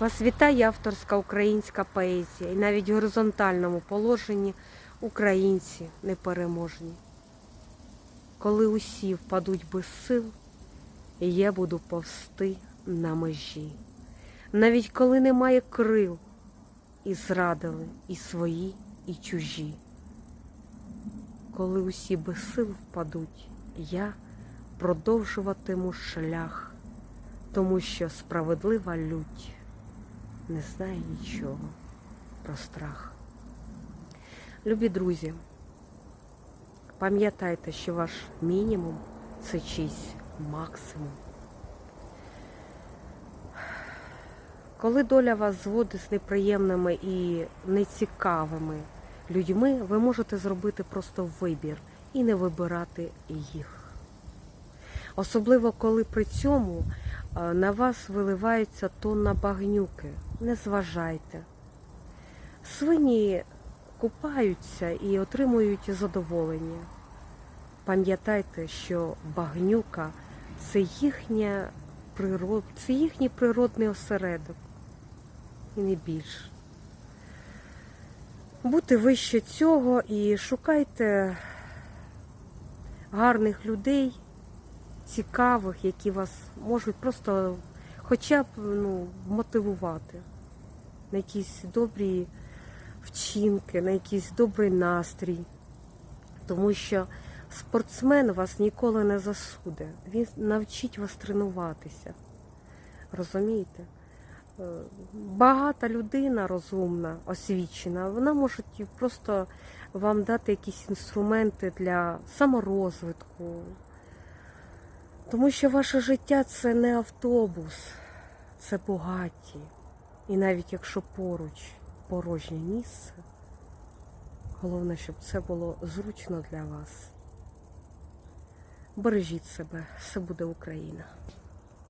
Вас вітає авторська українська поезія. І навіть в горизонтальному положенні українці непереможні. Коли усі впадуть без сил, я буду повсти на межі. Навіть коли немає крил, і зрадили і свої, і чужі. Коли усі без сил впадуть, я продовжуватиму шлях, тому що справедлива лють не знає нічого про страх. Любі друзі, пам'ятайте, що ваш мінімум це чийсь максимум. Коли доля вас зводить з неприємними і нецікавими людьми, ви можете зробити просто вибір і не вибирати їх. Особливо, коли при цьому е, на вас виливається тонна багнюки. Не зважайте. Свині купаються і отримують задоволення. Пам'ятайте, що багнюка це їхня природ, це їхній природний осередок. І не більше. Будьте вище цього і шукайте гарних людей, цікавих, які вас можуть просто хоча б ну, мотивувати на якісь добрі вчинки, на якийсь добрий настрій. Тому що спортсмен вас ніколи не засуде. Він навчить вас тренуватися. Розумієте? Е, Багата людина розумна, освічена, вона може просто вам дати якісь інструменти для саморозвитку. Тому що ваше життя це не автобус, це багаті. І навіть якщо поруч порожнє місце, головне, щоб це було зручно для вас. Бережіть себе, все буде Україна.